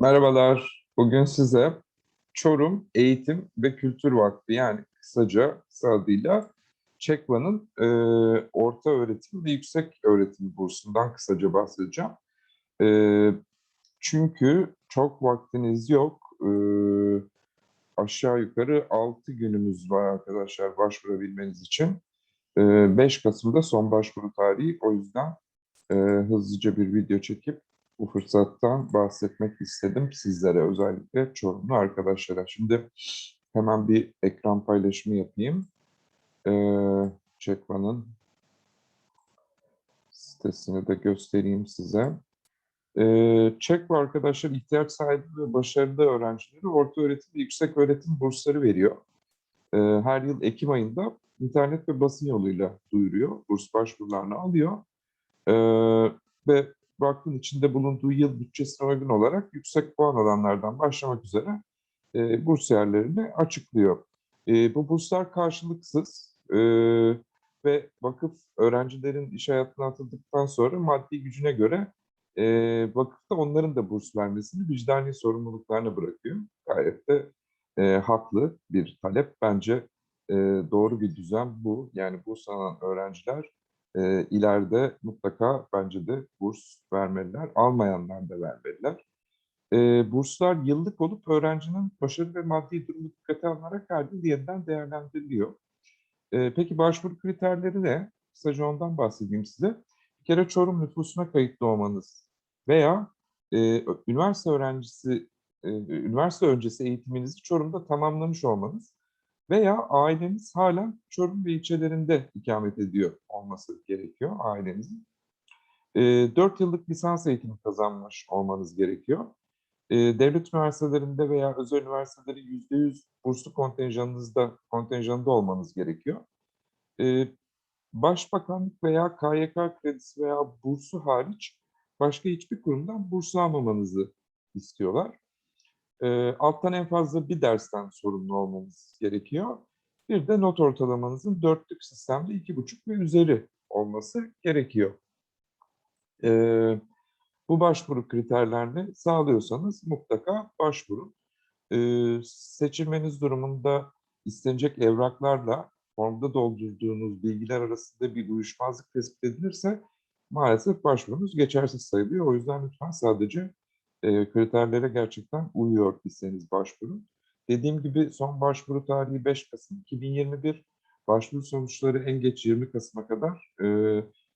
Merhabalar. Bugün size Çorum Eğitim ve Kültür Vakfı yani kısaca kısa adıyla ÇEKVA'nın e, orta öğretim ve yüksek öğretim bursundan kısaca bahsedeceğim. E, çünkü çok vaktiniz yok. E, aşağı yukarı 6 günümüz var arkadaşlar başvurabilmeniz için. E, 5 Kasım'da son başvuru tarihi. O yüzden e, hızlıca bir video çekip bu fırsattan bahsetmek istedim sizlere özellikle Çorumlu arkadaşlara. Şimdi hemen bir ekran paylaşımı yapayım. Ee, Çekva'nın sitesini de göstereyim size. Ee, Çekva arkadaşlar ihtiyaç sahibi ve başarılı öğrencileri orta öğretim ve yüksek öğretim bursları veriyor. Ee, her yıl Ekim ayında internet ve basın yoluyla duyuruyor. Burs başvurularını alıyor. Ee, ve vakfın içinde bulunduğu yıl bütçesine uygun olarak yüksek puan alanlardan başlamak üzere e, burs yerlerini açıklıyor. E, bu burslar karşılıksız e, ve vakıf öğrencilerin iş hayatına atıldıktan sonra maddi gücüne göre e, vakıfta onların da burs vermesini vicdani sorumluluklarına bırakıyor. Gayet de e, haklı bir talep. Bence e, doğru bir düzen bu. Yani burs alan öğrenciler e, ileride mutlaka bence de burs vermeliler. Almayanlar da vermeliler. E, burslar yıllık olup öğrencinin başarı ve maddi durumu dikkate alınarak her yıl yeniden değerlendiriliyor. E, peki başvuru kriterleri ne? Kısaca ondan bahsedeyim size. Bir kere Çorum nüfusuna kayıtlı olmanız veya e, üniversite öğrencisi, e, üniversite öncesi eğitiminizi Çorum'da tamamlamış olmanız veya aileniz hala Çorum ve ilçelerinde ikamet ediyor olması gerekiyor ailenizin. E, 4 yıllık lisans eğitimi kazanmış olmanız gerekiyor. E, devlet üniversitelerinde veya özel üniversitelerin %100 burslu kontenjanınızda, kontenjanında olmanız gerekiyor. E, Başbakanlık veya KYK kredisi veya bursu hariç başka hiçbir kurumdan burs almamanızı istiyorlar. E, alttan en fazla bir dersten sorumlu olmanız gerekiyor. Bir de not ortalamanızın dörtlük sistemde iki buçuk ve üzeri olması gerekiyor. E, bu başvuru kriterlerini sağlıyorsanız mutlaka başvurun. E, seçilmeniz durumunda istenecek evraklarla formda doldurduğunuz bilgiler arasında bir uyuşmazlık tespit edilirse maalesef başvurunuz geçersiz sayılıyor. O yüzden lütfen sadece e, kriterlere gerçekten uyuyor iseniz başvurun. Dediğim gibi son başvuru tarihi 5 Kasım 2021. Başvuru sonuçları en geç 20 Kasım'a kadar e,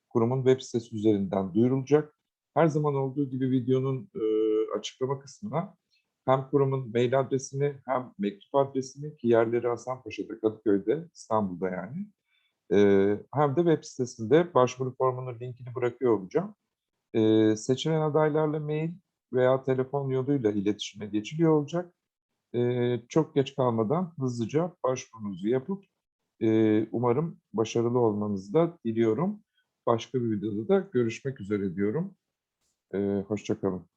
kurumun web sitesi üzerinden duyurulacak. Her zaman olduğu gibi videonun e, açıklama kısmına hem kurumun mail adresini hem mektup adresini ki yerleri Hasanpaşa'da, Kadıköy'de, İstanbul'da yani e, hem de web sitesinde başvuru formunun linkini bırakıyor olacağım. E, seçilen adaylarla mail veya telefon yoluyla iletişime geçiliyor olacak. Çok geç kalmadan hızlıca başvurunuzu yapıp umarım başarılı olmanızı da diliyorum. Başka bir videoda da görüşmek üzere diyorum. Hoşçakalın.